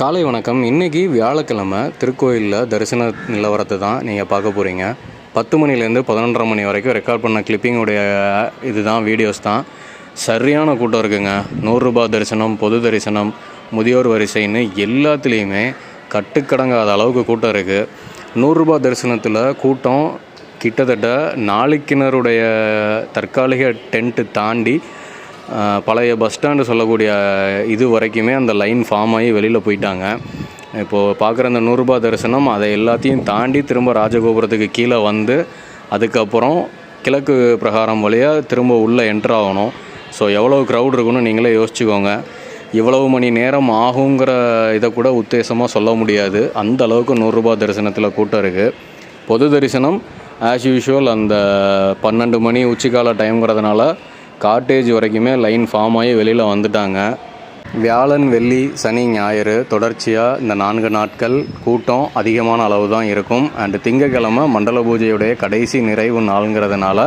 காலை வணக்கம். இன்றைக்கி வியாழக்கிழமை திருக்கோயிலில் தரிசன நிலவரத்தை தான் நீங்கள் பார்க்க போகிறீங்க பத்து மணிலேருந்து பதினொன்றரை மணி வரைக்கும் ரெக்கார்ட் பண்ண கிளிப்பிங்குடைய இதுதான் வீடியோஸ் தான். சரியான கூட்டம் இருக்குங்க. நூறுரூபா தரிசனம் பொது தரிசனம் முதியோர் வரிசைன்னு எல்லாத்துலேயுமே கட்டுக்கடங்காத அளவுக்கு கூட்டம் இருக்குது நூறுரூபா தரிசனத்தில் கூட்டம் கிட்டத்தட்ட நாளைக்கினருடைய தற்காலிக டென்ட்டு தாண்டி பழைய பஸ் ஸ்டாண்டு சொல்லக்கூடிய இது வரைக்குமே அந்த லைன் ஃபார்ம் ஆகி வெளியில் போயிட்டாங்க. இப்போது பார்க்குற அந்த நூறுரூபா தரிசனம் அதை எல்லாத்தையும் தாண்டி திரும்ப ராஜகோபுரத்துக்கு கீழே வந்து அதுக்கப்புறம் கிழக்கு பிரகாரம் வழியாக திரும்ப உள்ளே என்ட்ரு ஆகணும். ஸோ எவ்வளோ க்ரௌட் இருக்குன்னு நீங்களே யோசிச்சுக்கோங்க. இவ்வளவு மணி நேரம் ஆகுங்கிற இதை கூட உத்தேசமாக சொல்ல முடியாது. அந்த அளவுக்கு நூறுரூபா தரிசனத்தில் கூட்டம் இருக்குது பொது தரிசனம் ஆஸ் யூஷுவல் அந்த பன்னெண்டு மணி உச்சிக்கால டைம்ங்கிறதுனால காட்டேஜ் வரைக்குமே லைன் ஃபார்ம் ஆகி வெளியில் வந்துட்டாங்க. வியாழன் வெள்ளி சனி ஞாயிறு தொடர்ச்சியாக இந்த நான்கு நாட்கள் கூட்டம் அதிகமான அளவு தான் இருக்கும். அண்டு திங்கக்கிழமை மண்டல பூஜையுடைய கடைசி நிறைவு நாளுங்கிறதுனால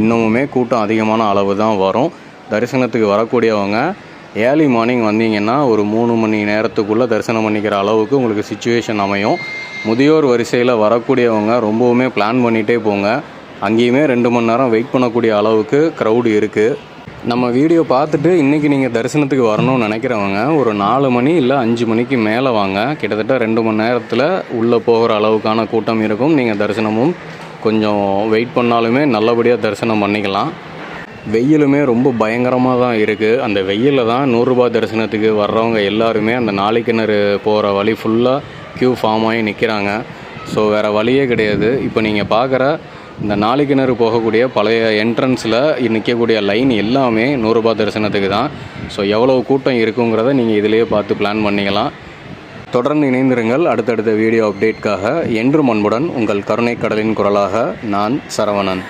இன்னமுமே கூட்டம் அதிகமான அளவு தான் வரும். தரிசனத்துக்கு வரக்கூடியவங்க ஏர்லி மார்னிங் வந்தீங்கன்னா ஒரு மூணு மணி நேரத்துக்குள்ளே தரிசனம் பண்ணிக்கிற அளவுக்கு உங்களுக்கு சுச்சுவேஷன் அமையும். முதியோர் வரிசையில் வரக்கூடியவங்க ரொம்பவுமே பிளான் பண்ணிகிட்டே போங்க. அங்கேயுமே ரெண்டு மணி நேரம் வெயிட் பண்ணக்கூடிய அளவுக்கு க்ரௌடு இருக்குது நம்ம வீடியோ பார்த்துட்டு இன்றைக்கி நீங்கள் தரிசனத்துக்கு வரணும்னு நினைக்கிறவங்க ஒரு நாலு மணி இல்லை அஞ்சு மணிக்கு மேலே வாங்க. கிட்டத்தட்ட ரெண்டு மணி நேரத்தில் உள்ளே போகிற அளவுக்கான கூட்டம் இருக்கும். நீங்கள் தரிசனமும் கொஞ்சம் வெயிட் பண்ணாலுமே நல்லபடியாக தரிசனம் பண்ணிக்கலாம். வெயிலுமே ரொம்ப பயங்கரமாக தான் இருக்குது அந்த வெயிலில் தான் நூறுரூபா தரிசனத்துக்கு வர்றவங்க எல்லாருமே அந்த நாளைக்கிணறு போகிற வழி ஃபுல்லாக க்யூ ஃபார்ம் ஆகி நிற்கிறாங்க ஸோ வேறு வழியே கிடையாது. இப்போ நீங்கள் பார்க்குற இந்த நாளைக்கிணறு போகக்கூடிய பழைய என்ட்ரன்ஸில் நிற்கக்கூடிய லைன் எல்லாமே நூறுரூபா தரிசனத்துக்கு தான். ஸோ எவ்வளோ கூட்டம் இருக்குங்கிறத நீங்கள் இதிலேயே பார்த்து பிளான் பண்ணிக்கலாம். தொடர்ந்து இணைந்திருங்கள். அடுத்தடுத்த வீடியோ அப்டேட்காக என்று அன்புடன் உங்கள் கருணை கடலின் குரலாக நான் சரவணன்.